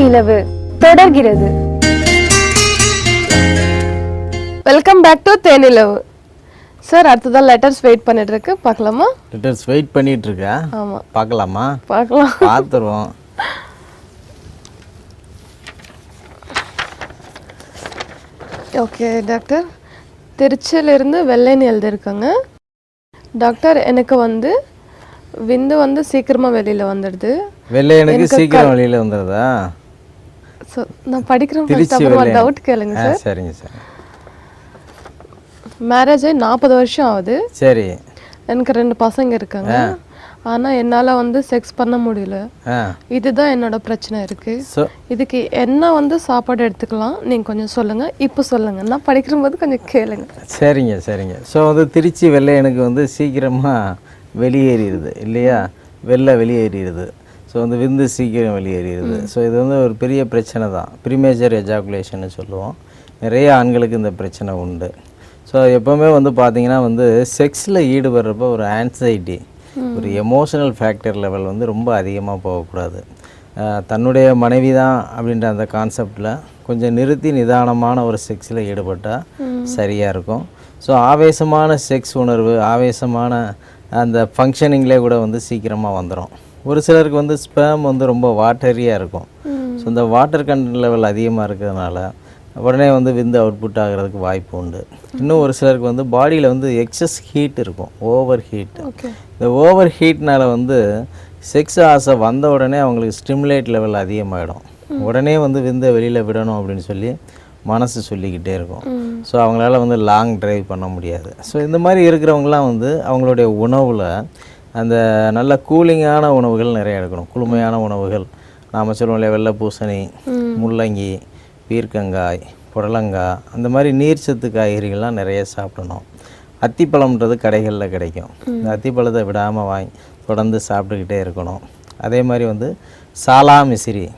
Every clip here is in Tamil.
நிலவு தொடர்கிறது. வெல்கம் பேக் டு தேனிலவு. சார் அடுத்ததான் லெட்டர்ஸ் வெயிட் பண்ணிட்டு இருக்கு பார்க்கலாமா? ரிட்டர்ன்ஸ் வெயிட் பண்ணிட்டு இருக்கா ஆமாம் பார்க்கலாமா? பார்க்கலாம். பார்த்துருவோம். ஓகே டாக்டர் திருச்சியிலிருந்து வெள்ளைன்னு எழுதியிருக்காங்க. டாக்டர் எனக்கு வந்து விந்து வந்து சீக்கிரமாக வெளியில் வந்துடுது. வெள்ளையனுக்கு சீக்கிரம் வெளியில் வந்துடுதா? ஸோ நான் படிக்கிறேன். டவுட் கேளுங்க சார் சரிங்க சார் மேரேஜ் ஆகி நாற்பது வருஷம் ஆகுது. சரி. எனக்கு ரெண்டு பசங்க இருக்காங்க. ஆனால் என்னால் வந்து செக்ஸ் பண்ண முடியல. இதுதான் என்னோட பிரச்சனை இருக்கு. இதுக்கு என்ன வந்து சாப்பாடு எடுத்துக்கலாம்? நீங்கள் கொஞ்சம் சொல்லுங்க. இப்போ சொல்லுங்க. நான் படிக்கிறபோது கொஞ்சம் கேளுங்க. சரிங்க சரிங்க. ஸோ வந்து திருச்சி வெள்ளையனுக்கு வந்து சீக்கிரமாக வெளியேறிடுது இல்லையா? வெள்ளை வெளியேறிடுது. ஸோ வந்து விந்து சீக்கிரம் வெளியேறிடுது. ஸோ இது வந்து ஒரு பெரிய பிரச்சனை தான். ப்ரீமேஜர் எஜாகுலேஷன் சொல்லுவோம். நிறைய ஆண்களுக்கு இந்த பிரச்சனை உண்டு. ஸோ எப்போவுமே வந்து பார்த்தீங்கன்னா வந்து செக்ஸில் ஈடுபடுறப்ப ஒரு ஆன்சைட்டி ஒரு எமோஷனல் ஃபேக்டர் லெவல் வந்து ரொம்ப அதிகமாக போகக்கூடாது. தன்னுடைய மனைவி தான் அப்படின்ற அந்த கான்செப்டில் கொஞ்சம் நிறுத்தி நிதானமான ஒரு செக்ஸில் ஈடுபட்டால் சரியாக இருக்கும். ஸோ ஆவேசமான செக்ஸ் உணர்வு ஆவேசமான அந்த ஃபங்க்ஷனிங்லேயே கூட வந்து சீக்கிரமாக வந்துடும் ஒரு சிலருக்கு வந்து ஸ்பேம் வந்து ரொம்ப வாட்டரியாக இருக்கும். ஸோ இந்த வாட்டர் கண்டென்ட் லெவல் அதிகமாக இருக்கிறதுனால உடனே வந்து விந்து அவுட்புட் ஆகிறதுக்கு வாய்ப்பு உண்டு. இன்னும் ஒரு சிலருக்கு வந்து பாடியில் வந்து எக்ஸஸ் ஹீட் இருக்கும். ஓவர் ஹீட் இந்த ஓவர் ஹீட்னால வந்து செக்ஸ் ஆசை வந்த உடனே அவங்களுக்கு ஸ்டிமுலேட் லெவல் அதிகமாகிடும் உடனே வந்து விந்தை வெளியில் விடணும் அப்படின்னு சொல்லி மனசு சொல்லிக்கிட்டே இருக்கும். ஸோ அவங்களால வந்து லாங் டிரைவ் பண்ண முடியாது. ஸோ இந்த மாதிரி இருக்கிறவங்களாம் வந்து அவங்களுடைய உணவில் அந்த நல்ல கூலிங்கான உணவுகள் நிறைய எடுக்கணும். குளுமையான உணவுகள். நாம் சொல்லுவோம் இல்லையா வெள்ளை பூசணி முள்ளங்கி பீர்க்கங்காய் புடலங்காய் அந்த மாதிரி நீர்ச்சத்து காய்கறிகள்லாம் நிறைய சாப்பிடணும். அத்திப்பழம்ன்றது கடைகளில் கிடைக்கும். இந்த அத்திப்பழத்தை விடாமல் வாங்கி தொடர்ந்து சாப்பிட்டுக்கிட்டே இருக்கணும். அதே மாதிரி வந்து சாலா மிசிறி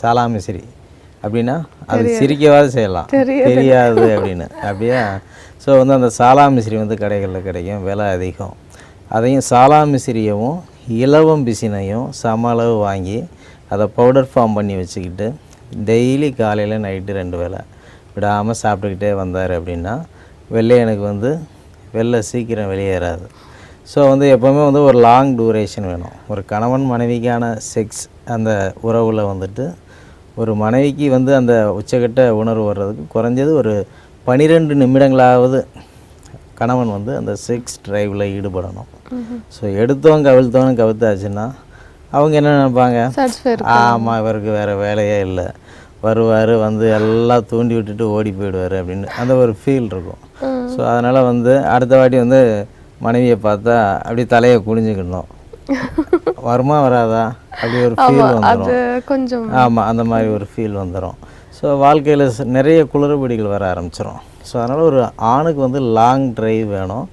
சாலா மிசிறி அப்படின்னா அது சிரிக்கவாது செய்யலாம். தெரியாது. அப்படின்னு. அப்படியா? ஸோ வந்து அந்த சாலா மிசிறி வந்து கடைகளில் கிடைக்கும் விலை அதிகம். அதையும் சாலா மிசிறியவும் இலவம் பிசினையும் சம அளவு வாங்கி அதை பவுடர் ஃபார்ம் பண்ணி வச்சுக்கிட்டு டெய்லி காலையில் நைட்டு ரெண்டு வேளை விடாமல் சாப்பிட்டுக்கிட்டே வந்தார் அப்படின்னா வெள்ளையனுக்கு வந்து வெளில சீக்கிரம் வெளியேறாது. ஸோ வந்து எப்போவுமே வந்து ஒரு லாங் டூரேஷன் வேணும். ஒரு கணவன் மனைவிக்கான செக்ஸ் அந்த உறவில் வந்துட்டு ஒரு மனைவிக்கு வந்து அந்த உச்சக்கட்ட உணர்வு வர்றதுக்கு குறைஞ்சது ஒரு பனிரெண்டு நிமிடங்களாவது கணவன் வந்து அந்த செக்ஸ் டிரைவில் ஈடுபடணும். ஸோ எடுத்தோம் கவிழ்த்தோன்னு கவிழ்த்தாச்சுன்னா அவங்க என்ன நினைப்பாங்க? ஆமாம் இவருக்கு வேறு வேலையே இல்லை. வருவார் வந்து எல்லாம் தூண்டி விட்டுட்டு ஓடி போயிடுவார் அப்படின்னு அந்த ஒரு ஃபீல் இருக்கும். ஸோ அதனால் வந்து அடுத்த வாட்டி வந்து மனைவியை பார்த்தா அப்படி தலையை குனிஞ்சுக்கணும் வருமா வராதா? அப்படி ஒரு ஃபீல் வந்துடும் ஆமாம் அந்த மாதிரி ஒரு ஃபீல் வந்துடும் ஸோ வாழ்க்கையில் நிறைய குளறுபடிகள் வர ஆரம்பிச்சிடும் ஸோ அதனால் ஒரு ஆணுக்கு வந்து லாங் டிரைவ் வேணும்.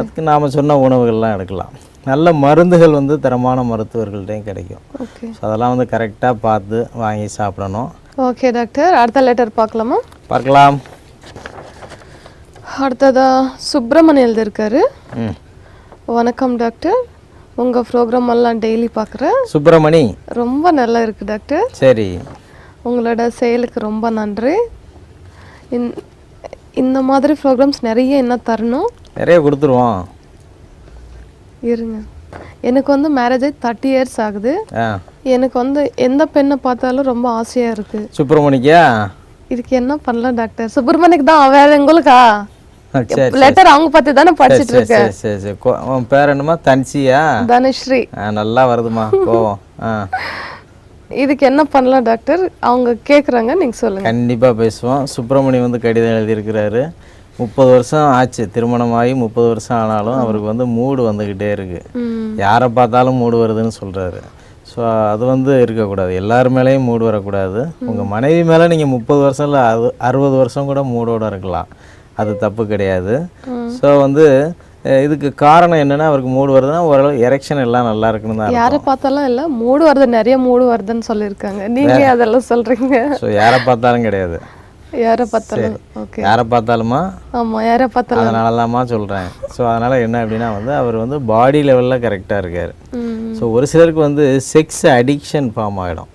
அதுக்கு நாம் சொன்ன உணவுகள்லாம் எடுக்கலாம். நல்ல மருந்துகள் வந்து தரமான மருத்துவர்கள்ட்டையும் கிடைக்கும். ஸோ அதெல்லாம் வந்து கரெக்டாக பார்த்து வாங்கி சாப்பிடணும். ஓகே டாக்டர் அடுத்த லெட்டர் பார்க்கலாமா? பார்க்கலாம். அடுத்ததா சுப்பிரமணி எழுதியிருக்காரு. வணக்கம் டாக்டர் உங்கள் ப்ரோக்ராம் எல்லாம் டெய்லி பார்க்குறேன். சுப்பிரமணி. ரொம்ப நல்லா இருக்குது டாக்டர் சரி. உங்களோட செயலுக்கு ரொம்ப நன்றி. இந் இந்த மாதிரி ப்ரோக்ராம்ஸ் நிறைய என்ன தரணும்? நிறைய கொடுத்துருவோம். இருங்க. எனக்கு வந்து மேரேஜ் ஆகி தேர்ட்டி இயர்ஸ் ஆகுது. எனக்கு வந்து எந்த பெண்ணை பார்த்தாலும் ரொம்ப ஆசையாக இருக்குது சுப்பிரமணிக்கா? இதுக்கு என்ன பண்ணலாம் டாக்டர் சுப்பிரமணிக்கு தான் வேற உங்களுக்கா? சரி லெட்டர் அவங்க பற்றி தானே படிச்சிட்டு இருக்கேன் சரி சரி உன் பேர் என்னம்மா? தன்சியா? தனுஸ்ரீ. நல்லா வருதுமா கோவம். இதுக்கு என்ன பண்ணலாம் டாக்டர் அவங்க கேட்குறாங்க நீங்கள் சொல்லுங்கள் கண்டிப்பாக பேசுவோம். சுப்பிரமணி வந்து கடிதம் எழுதியிருக்கிறாரு. முப்பது வருஷம் ஆச்சு. திருமணமாகி முப்பது வருஷம் ஆனாலும் அவருக்கு வந்து மூடு வந்துக்கிட்டே இருக்கு. யாரை பார்த்தாலும் மூடு வருதுன்னு சொல்கிறாரு ஸோ அது வந்து இருக்கக்கூடாது. எல்லார் மேலேயும் மூடு வரக்கூடாது. உங்கள் மனைவி மேலே நீங்கள் முப்பது வருஷம் இல்லை அறுபது வருஷம் கூட மூடோட இருக்கலாம். அது தப்பு கிடையாது. ஸோ வந்து இதுக்கு காரணம் என்னன்னா அவருக்கு மூடு வருதுன்னா ஓரளவு எரெக்ஷன் எல்லாம் நல்லா இருக்குன்னு தான் யாரை பார்த்தாலும் இல்லை மூடு வருது நிறைய மூடு வருதுன்னு சொல்லியிருக்காங்க. நீங்கள் அதெல்லாம் சொல்கிறீங்க ஸோ யாரை பார்த்தாலும் கிடையாது. யாரை பார்த்தாலும் ஓகே யாரை பார்த்தாலுமா? ஆமாம் யாரை பார்த்தாலும். அதனால தான்மா சொல்கிறேன் ஸோ அதனால் என்ன அப்படின்னா வந்து அவர் வந்து பாடி லெவலில் கரெக்டாக இருக்கார். ஸோ ஒரு சிலருக்கு வந்து செக்ஸ் அடிக்ஷன் ஃபார்ம் ஆகிடும்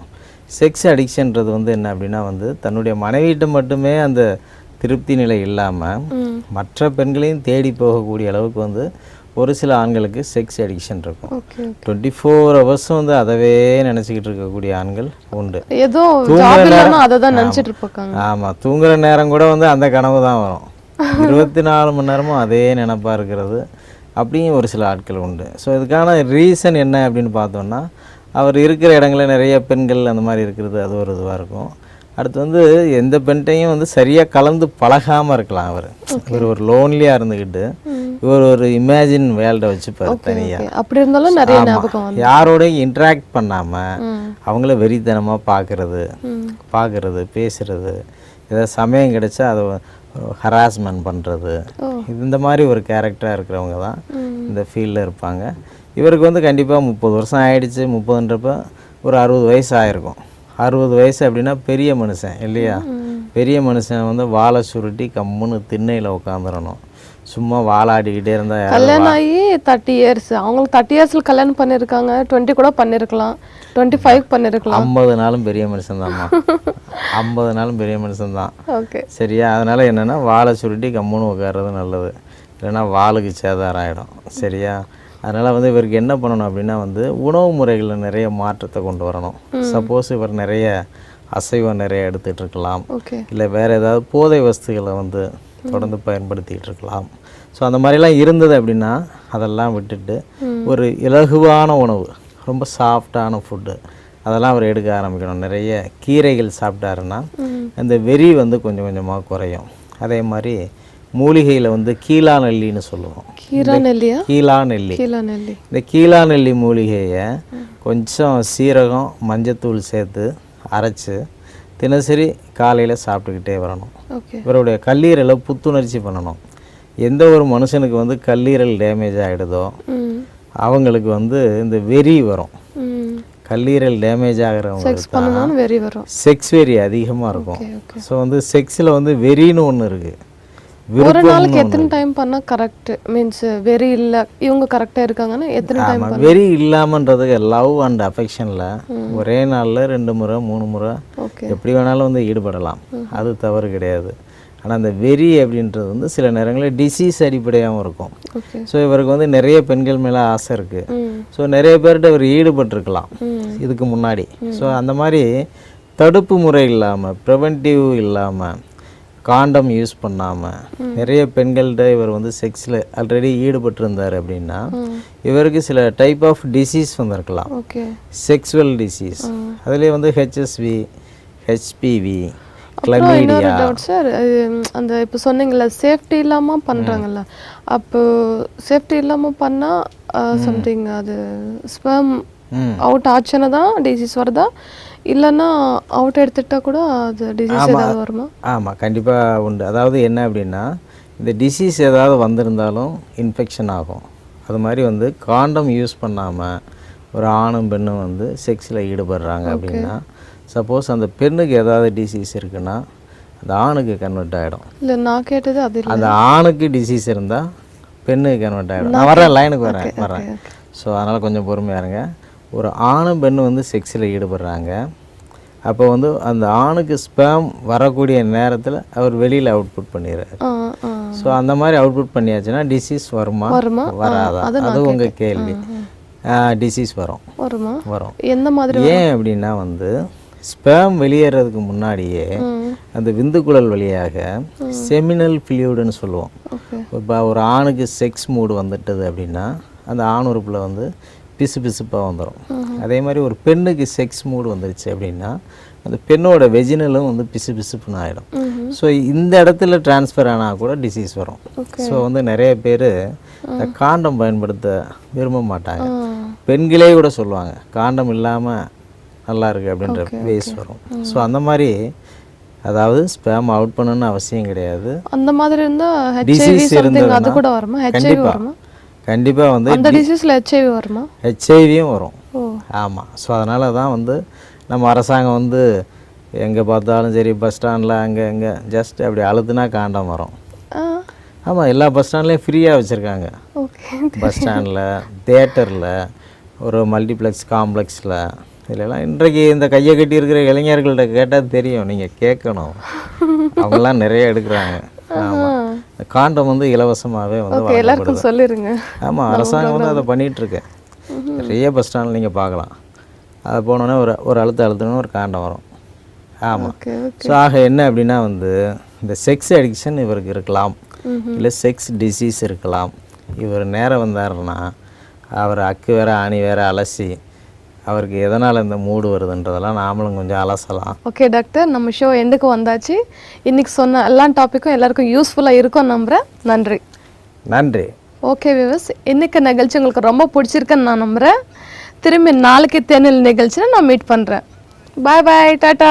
செக்ஸ் அடிக்ஷன்றது வந்து என்ன அப்படின்னா வந்து தன்னுடைய மனைவியிட்ட மட்டுமே அந்த திருப்தி நிலை இல்லாமல் மற்ற பெண்களையும் தேடி போகக்கூடிய அளவுக்கு வந்து ஒரு சில ஆண்களுக்கு செக்ஸ் அடிக்ஷன் இருக்கும். டுவெண்ட்டி ஃபோர் ஹவர்ஸும் வந்து அதவே நினச்சிக்கிட்டு இருக்கக்கூடிய ஆண்கள் உண்டு. ஏதோ ஆமாம் தூங்குற நேரம் கூட வந்து அந்த கனவு தான் வரும். இருபத்தி நாலு மணி நேரமும் அதே நினப்பாக இருக்கிறது. அப்படியும் ஒரு சில ஆட்கள் உண்டு. ஸோ இதுக்கான ரீசன் என்ன அப்படின்னு பார்த்தோம்னா அவர் இருக்கிற இடங்கள்ல நிறைய பெண்கள் அந்த மாதிரி இருக்கிறது அது ஒரு இதுவாக இருக்கும். அடுத்து வந்து எந்த பெண்டையும் வந்து சரியாக கலந்து பழகாமல் இருக்கலாம் அவர். இவர் ஒரு லோன்லியாக இருந்துக்கிட்டு இவர் ஒரு இமேஜின் வேல்டை வச்சுப்பார் தனியாக. அப்படி இருந்தாலும் நிறைய யாரோடையும் இன்ட்ராக்ட் பண்ணாமல் அவங்கள வெறித்தனமாக பார்க்குறது பார்க்குறது பேசுறது ஏதாவது சமயம் கிடைச்சா அதை ஹராஸ்மெண்ட் பண்ணுறது. இந்த மாதிரி ஒரு கேரக்டராக இருக்கிறவங்க தான். இந்த ஃபீல்டில் இருப்பாங்க. இவருக்கு வந்து கண்டிப்பாக முப்பது வருஷம் ஆயிடுச்சு. முப்பதுன்றப்ப ஒரு அறுபது வயசு ஆயிருக்கும். அறுபது வயசு அப்படின்னா பெரிய மனுஷன் இல்லையா? பெரிய மனுஷன் வந்து வாழை சுருட்டி கம்முன்னு திண்ணையில் உட்காந்துடணும் சும்மா வாழாடிக்கிட்டே இருந்தால் கல்யாணம் ஆகி தேர்ட்டி இயர்ஸ் அவங்களுக்கு தேர்ட்டி இயர்ஸில் கல்யாணம் பண்ணியிருக்காங்க டுவெண்ட்டி கூட பண்ணியிருக்கலாம் டுவெண்ட்டி ஃபைவ் பண்ணியிருக்கலாம் ஐம்பது நாளும் பெரிய மனுஷன் தான்மா ஐம்பது நாளும் பெரிய மனுஷன் தான் ஓகே. சரியா? அதனால் என்னென்னா வாழை சுருட்டி கம்முன்னு உட்கார்றது நல்லது. இல்லைன்னா வாளுக்கு சேதாரம் ஆகிடும் சரியா? அதனால் வந்து இவருக்கு என்ன பண்ணணும் அப்படின்னா வந்து உணவு முறைகளில் நிறைய மாற்றத்தை கொண்டு வரணும். சப்போஸ் இவர் நிறைய அசைவம் நிறைய எடுத்துகிட்டு இருக்கலாம். இல்லை வேறு ஏதாவது போதை வஸ்துகளை வந்து தொடர்ந்து பயன்படுத்திகிட்டு இருக்கலாம். ஸோ அந்த மாதிரிலாம் இருந்தது அப்படின்னா அதெல்லாம் விட்டுட்டு ஒரு இலகுவான உணவு ரொம்ப சாஃப்டான ஃபுட்டு அதெல்லாம் அவர் எடுக்க ஆரம்பிக்கணும். நிறைய கீரைகள் சாப்பிட்டாருன்னா அந்த வெறி வந்து கொஞ்சம் கொஞ்சமாக குறையும். அதே மாதிரி மூலிகையில் வந்து கீழா நெல்லின்னு சொல்லுவோம். கீரா நெல்லியா கீழா நெல்லி கீழா நெல்லி இந்த கீழா நெல்லி மூலிகையை கொஞ்சம் சீரகம் மஞ்சத்தூள் சேர்த்து அரைச்சு தினசரி காலையில் சாப்பிட்டுக்கிட்டே வரணும். இவருடைய கல்லீரலை புத்துணர்ச்சி பண்ணணும். எந்த ஒரு மனுஷனுக்கு வந்து கல்லீரல் டேமேஜ் ஆகிடுதோ அவங்களுக்கு வந்து இந்த வெறி வரும். கல்லீரல் டேமேஜ் ஆகிறவங்களுக்கு செக்ஸ் வெறி வரும். செக்ஸ் வெறி அதிகமாக இருக்கும். ஸோ வந்து செக்ஸில் வந்து வெறின்னு ஒன்று இருக்குது ஒரு நாளுக்கு எத்தனை டைம் பண்ணா கரெக்ட் மீன்ஸ் வெறி இல்ல இவங்க கரெக்டா இருக்காங்கன்னா எத்தனை டைம் ஆமாம் வெறி இல்லாமன்றதுக்கு லவ் அண்ட் அஃபெக்ஷனில் ஒரே நாளில் ரெண்டு முறை மூணு முறை எப்படி வேணாலும் வந்து ஈடுபடலாம். அது தவறு கிடையாது. ஆனால் அந்த வெறி அப்படின்றது வந்து சில நேரங்களில் டிசீஸ் அடிப்படையாகவும் இருக்கும். ஸோ இவருக்கு வந்து நிறைய பெண்கள் மேலே ஆசை இருக்குது ஸோ நிறைய பேர்கிட்ட இவர் ஈடுபட்டிருக்கலாம் இதுக்கு முன்னாடி. ஸோ அந்த மாதிரி தடுப்பு முறை இல்லாமல் ப்ரிவென்டிவ் இல்லாமல் காண்டம் யூஸ் பண்ணாமல் நிறைய பெண்கள்கிட்ட இவர் வந்து செக்ஸில் ஆல்ரெடி ஈடுபட்டிருந்தார் அப்படின்னா இவருக்கு சில டைப் ஆஃப் டிசீஸ் வந்திருக்கலாம். ஓகே. செக்ஸுவல் டிசீஸ் அதுலேயே வந்து ஹெச்எஸ்வி ஹெச்பிவி கிளமீடியா சார் அந்த இப்போ சொன்னீங்கல்ல சேஃப்டி இல்லாம பண்றாங்கல்ல. அப்போ சேஃப்டி இல்லாம பண்ணா சம்திங் அது ஸ்பெர்ம் ம். அவுட் ஆச்சுன்னா தான் டிசீஸ் வருதா? இல்லைன்னா அவுட் எடுத்துட்டா கூட அது டிசீஸ் ஏதாவது வருமா? ஆமாம் கண்டிப்பாக உண்டு. அதாவது என்ன அப்படின்னா இந்த டிசீஸ் ஏதாவது வந்திருந்தாலும் இன்ஃபெக்ஷன் ஆகும். அது மாதிரி வந்து காண்டம் யூஸ் பண்ணாமல் ஒரு ஆணும் பெண்ணும் வந்து செக்ஸில் ஈடுபடுறாங்க அப்படின்னா சப்போஸ் அந்த பெண்ணுக்கு ஏதாவது டிசீஸ் இருக்குன்னா அந்த ஆணுக்கு கன்வெர்ட் ஆகிடும் இல்ல நான் கேட்டது அது அந்த ஆணுக்கு டிசீஸ் இருந்தால் பெண்ணுக்கு கன்வெர்ட் ஆகிடும் நான் வரேன் லைனுக்கு வரேன் வரேன் ஸோ அதனால் கொஞ்சம் பொறுமையாக இருங்க. ஒரு ஆணும் பெண்ணும் வந்து செக்ஸில் ஈடுபடுறாங்க. அப்போ வந்து அந்த ஆணுக்கு ஸ்பேம் வரக்கூடிய நேரத்தில் அவர் வெளியில் அவுட்புட் பண்ணிடுறாரு. ஸோ அந்த மாதிரி அவுட்புட் பண்ணியாச்சுன்னா டிசீஸ் வருமா? வராதா? அது உங்கள் கேள்வி. டிசீஸ் வரும். வருமா? வரும். எந்த மாதிரி ஏன் அப்படின்னா வந்து ஸ்பேம் வெளியேறதுக்கு முன்னாடியே அந்த விந்துக்குழல் வழியாக செமினல் ஃபிலியூடுன்னு சொல்லுவோம். இப்போ ஒரு ஆணுக்கு செக்ஸ் மூடு வந்துட்டது அப்படின்னா அந்த ஆண் உறுப்பில் வந்து பிசு பிசுப்பாக வந்துடும் அதே மாதிரி ஒரு பெண்ணுக்கு செக்ஸ் மூடு வந்துருச்சு அப்படின்னா அந்த பெண்ணோட வெஜினலும் வந்து பிசு பிசுப்புன்னு ஆகிடும் ஸோ இந்த இடத்துல டிரான்ஸ்ஃபர் ஆனால் கூட டிசீஸ் வரும். ஸோ வந்து நிறைய பேர் இந்த காண்டம் பயன்படுத்த விரும்ப மாட்டாங்க. பெண்களே கூட சொல்லுவாங்க காண்டம் இல்லாமல் நல்லா இருக்கு அப்படின்ற வேஸ் வரும். ஸோ அந்த மாதிரி அதாவது ஸ்பேம் அவுட் பண்ணணும்னு அவசியம் கிடையாது. அந்த மாதிரி இருந்தா ஹெச்ஐவி டிசீஸ் சம்திங் அது கூட வருமா? கண்டிப்பாக வருமா? கண்டிப்பாக வந்து அந்த டிசீஸ்ல ஹெச்ஐவி வருமா? ஹெச்ஐவியும் வரும். ஆமாம் ஸோ அதனால தான் வந்து நம்ம அரசாங்கம் வந்து எங்கே பார்த்தாலும் சரி பஸ் ஸ்டாண்டில் அங்கே இங்கே ஜஸ்ட் அப்படி அழுத்துனா காண்டம் வரும். ஆமாம் எல்லா பஸ் ஸ்டாண்ட்லேயும் ஃப்ரீயாக வச்சுருக்காங்க. பஸ் ஸ்டாண்டில் தேட்டரில் ஒரு மல்டிப்ளெக்ஸ் காம்ப்ளெக்ஸில் இதெல்லாம் இன்றைக்கு இந்த கையை கட்டி இருக்கிற இளைஞர்கள்ட்ட கேட்டால் தெரியும். நீங்கள் கேட்கணும். அவங்கெல்லாம் நிறைய எடுக்கிறாங்க. ஆமாம் காண்டம் வந்து இலவசமாகவே வந்து எல்லாருக்கும் சொல்லிருங்க. ஆமாம் அரசாங்கம் வந்து அதை பண்ணிட்டு இருக்கு நிறைய பஸ் ஸ்டாண்டில் நீங்கள் பார்க்கலாம். அதை போனோன்னே ஒரு ஒரு அழுத்த அழுத்தணும் ஒரு காண்டம் வரும். ஆமாம் ஸோ ஆக என்ன அப்படின்னா வந்து இந்த செக்ஸ் அடிக்ஷன் இவருக்கு இருக்கலாம். இல்லை செக்ஸ் டிசீஸ் இருக்கலாம். இவர் நேரம் வந்தாருன்னா அவர் அக்கு வேற ஆணி வேற அலசி அவருக்கு எதனால் இந்த மூடு வருதுன்றதெல்லாம் நாமளும் கொஞ்சம் அலசலாம். ஓகே டாக்டர் நம்ம ஷோ எண்டுக்கு வந்தாச்சு. இன்னைக்கு சொன்ன எல்லா டாப்பிக்கும் எல்லாருக்கும் யூஸ்ஃபுல்லாக இருக்கும் நம்புகிறேன் நன்றி. நன்றி. ஓகே விவஸ் இன்னைக்கு நிகழ்ச்சி உங்களுக்கு ரொம்ப பிடிச்சிருக்குன்னு நான் நம்புகிறேன் திரும்பி நாளைக்கு தேனில் நிகழ்ச்சியில் நான் மீட் பண்ணுறேன் பாய் பாய் டாட்டா